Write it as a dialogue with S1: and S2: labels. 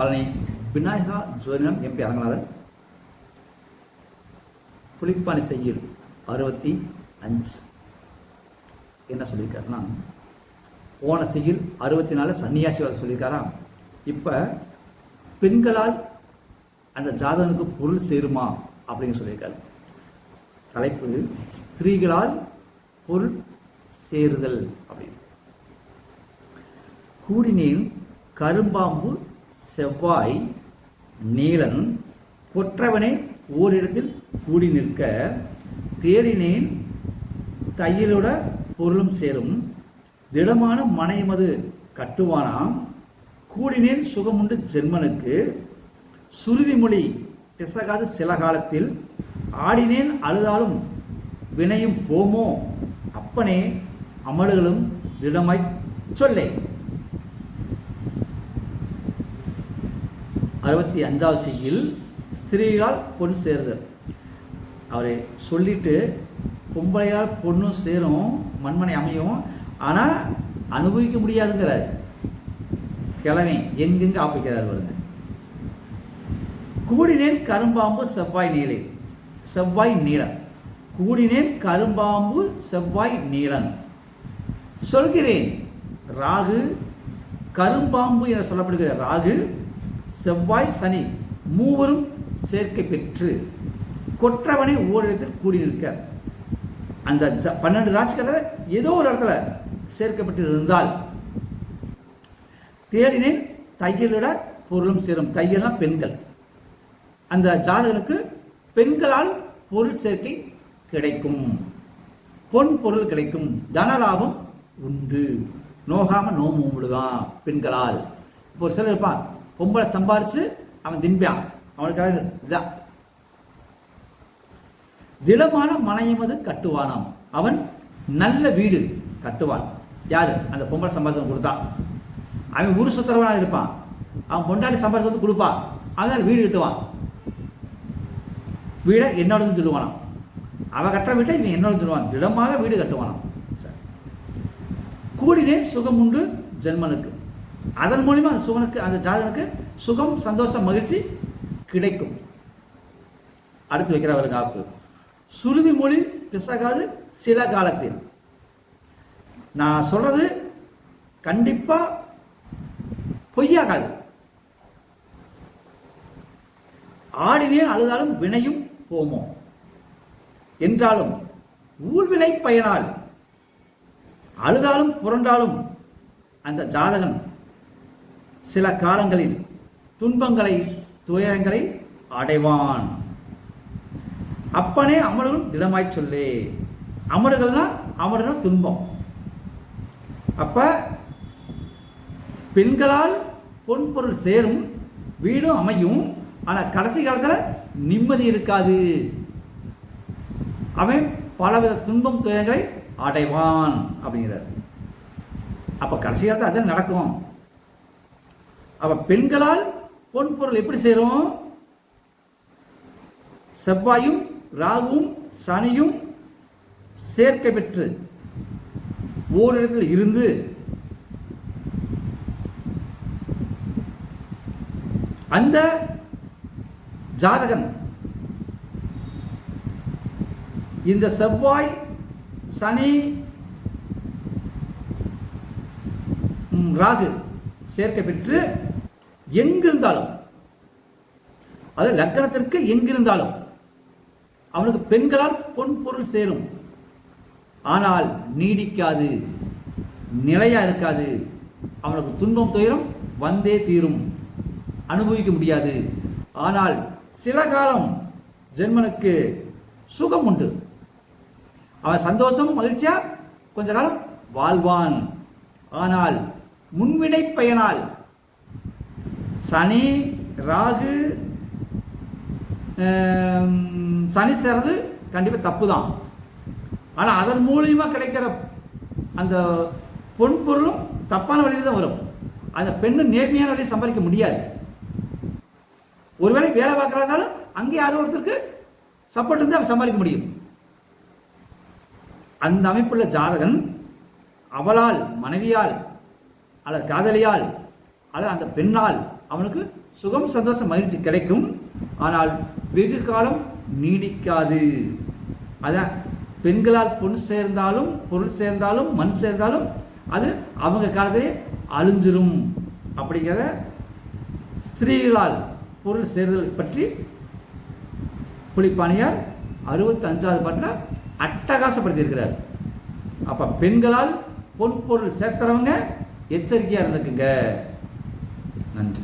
S1: பழனி. விநாயகா ஜோதிடம் எம்பி அரங்கநாதன் புளிப்பானி செய்யுள் அறுபத்தி அஞ்சு. என்ன சொல்லியிருக்காருன்னா போன செய்யுள் அறுபத்தி நாலு சன்னியாசி வர சொல்லியிருக்காராம். இப்போ பெண்களால் அந்த ஜாதகனுக்கு பொருள் சேருமா அப்படின்னு சொல்லியிருக்காரு. தலைப்பு ஸ்திரீகளால் பொருள் சேருதல் அப்படின்னு. கூடினேன் கரும்பாம்பு செவ்வாய் நீலன் குற்றவனே ஓரிடத்தில் கூடி நிற்க தேடினேன் தையலோட பொருளும் சேரும். திடமான மனைமது கட்டுவானாம். கூடினேன் சுகமுண்டு ஜென்மனுக்கு. சுருதிமொழி பிசகாது சில காலத்தில். ஆடினேன் அழுதாலும் வினையும் போமோ? அப்பனே அமடுகளும் திடமாய் சொல்லே. அறுபத்தி அஞ்சாவது செய்யில் ஸ்திரீகளால் பொன் சேருதல். அவரை சொல்லிட்டு பொம்பளையால் பொண்ணும் சேரும் மண்மனை அமையும். ஆனால் அனுபவிக்க முடியாதுங்கிறார். கிழமை எங்கெங்க ஆப்பிக்கிறார் வருங்க கூடினேன் கரும்பாம்பு செவ்வாய் நீலை. செவ்வாய் நீலன் கூடினேன் கரும்பாம்பு செவ்வாய் நீளன் சொல்கிறேன் ராகு கரும்பாம்பு என சொல்லப்படுகிற ராகு செவ்வாய் சனி மூவரும் சேர்க்கை பெற்று கொற்றவனை ஓரிடத்தில் கூடி நிற்க. அந்த ஜ- பன்னெண்டு ராசிகளில் ஏதோ ஒரு இடத்துல சேர்க்கப்பட்டு இருந்தால் தேடினேன் தையலிட பொருளும் சேரும். தையல்னா பெண்கள். அந்த ஜாதகனுக்கு பெண்களால் பொருள் சேர்க்கை கிடைக்கும். பொன் பொருள் கிடைக்கும். தனலாபம் உண்டு. நோகாம நோம்பு கும்பிடுவான் பெண்களால். இப்போ ஒரு சிலர் இருப்பான் பொம்பளை சம்பாரிச்சு அவன் தின்பான் அவனுக்காக இதுதான் திடமான மனையமது கட்டுவானாம். அவன் நல்ல வீடு கட்டுவான். யாரு? அந்த பொம்பளை சம்பாரிச்சு கொடுத்தா. அவன் ஊரு சுத்தரவனாக இருப்பான். அவன் பொண்டாட்டி சம்பாரிச்சு வந்து கொடுப்பான் அதனால் வீடு கட்டுவான். வீடை என்னோட சொல்லுவானாம். அவன் கட்டுற வீட்டை இவன் என்னோட சொல்லுவான். திடமாக வீடு கட்டுவானாம். சரி. கூடினே சுகம் உண்டு ஜென்மனுக்கு. அதன் மூலியமா அந்த சுகனுக்கு அந்த ஜாதகனுக்கு சுகம் சந்தோஷம் மகிழ்ச்சி கிடைக்கும். அடுத்து வைக்கிறவருக்கு காப்பு சுருதி மொழி பிசகாது சில காலத்தில். நான் சொல்றது கண்டிப்பா பொய்யாகாது. ஆடினேன் அழுதாலும் வினையும் போமோ? என்றாலும் ஊழ்வினை பயனால். அழுதாலும் புரண்டாலும் அந்த ஜாதகன் சில காலங்களில் துன்பங்களை துயரங்களை அடைவான். அப்பனே அமர்களும் திடமாய் சொல்லு. அமடுகள்னா அமடுனா துன்பம். அப்ப பெண்களால் பொன் பொருள் சேரும் வீடும் அமையும் ஆனால் கடைசி காலத்தில் நிம்மதி இருக்காது. அவன் பலவித துன்பம் துயரங்களை அடைவான் அப்படிங்கிறார். அப்போ கடைசி காலத்தில் அதான் நடக்கும். அப்ப பெண்களால் பொன் பொருள் எப்படி செய்யறோம் செவ்வாயும் ராகுவும் சனியும் சேர்க்கை பெற்று ஓரிடத்தில் இருந்து அந்த ஜாதகன் இந்த செவ்வாய் சனி ராகு சேர்க்கை பெற்று எங்கிருந்தாலும். அது லக்கணத்திற்கு எங்கிருந்தாலும். அவனுக்கு பெண்களால் பொன் பொருள் சேரும். ஆனால் நீடிக்காது நிலையா இருக்காது. அவனுக்கு துன்பம் துயரம் வந்தே தீரும். அனுபவிக்க முடியாது. ஆனால் சில காலம் ஜென்மனுக்கு சுகம் உண்டு. அவன் சந்தோஷம் மகிழ்ச்சியா கொஞ்ச காலம் வாழ்வான். ஆனால் முன்வினை பயனால் சனி ராகு சனி சேர்றது கண்டிப்பாக தப்பு தான் ஆனால் அதன் மூலியமாக கிடைக்கிற அந்த பொன் பொருளும் தப்பான வழியில் தான் வரும். அந்த பெண்ணு நேர்மையான வழியில் சம்பாதிக்க முடியாது. ஒருவேளை வேலை பார்க்குறதாலும் அங்கே யாரோ ஒருத்தருக்கு சப்போர்ட் இருந்து அவன் சம்பாதிக்க முடியும். அந்த அமைப்புள்ள ஜாதகன் அவளால் மனைவியால் அல்லது காதலியால் அல்லது அந்த பெண்ணால் அவனுக்கு சுகம் சந்தோஷம் மகிழ்ச்சி கிடைக்கும். ஆனால் வெகு காலம் நீடிக்காது. அதான் பெண்களால் பொன் சேர்ந்தாலும் பொருள் சேர்ந்தாலும் மண் சேர்ந்தாலும் அது அவங்க காலத்திலே அழிஞ்சிரும். அப்படிங்கிறத ஸ்திரீகளால் பொருள் சேர்தல் பற்றி புலிப்பாணியார் அறுபத்தி அஞ்சாவது பாட்டில் அட்டகாசப்படுத்தியிருக்கிறார். அப்போ பெண்களால் பொன் பொருள் சேர்த்துறவங்க எச்சரிக்கையாக இருந்துக்குங்க. நன்றி.